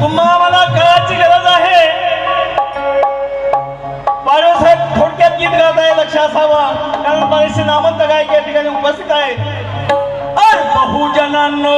तुम्हाला मला काळाची गरज आहे. बाळूसाहेब थोडक्यात गीत गात आहे लक्ष असावा. कारण बरेचसे नामांत गायक या ठिकाणी उपस्थित आहेत. बहुजनांनो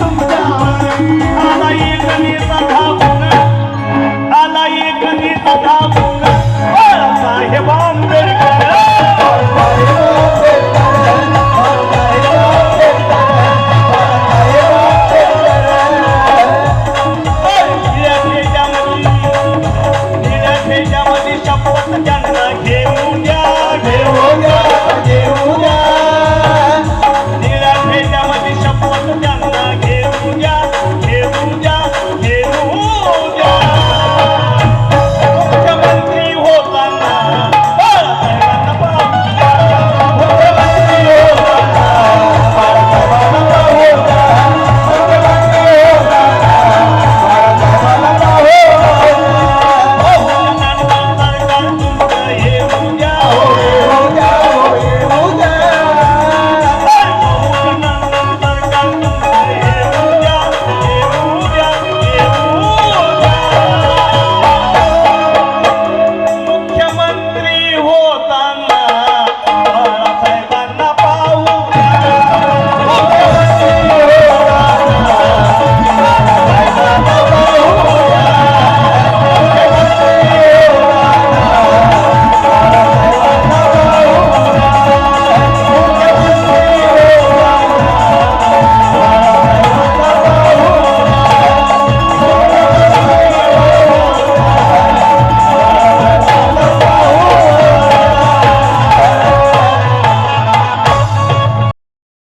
तुम्हारा आला ये कमीसा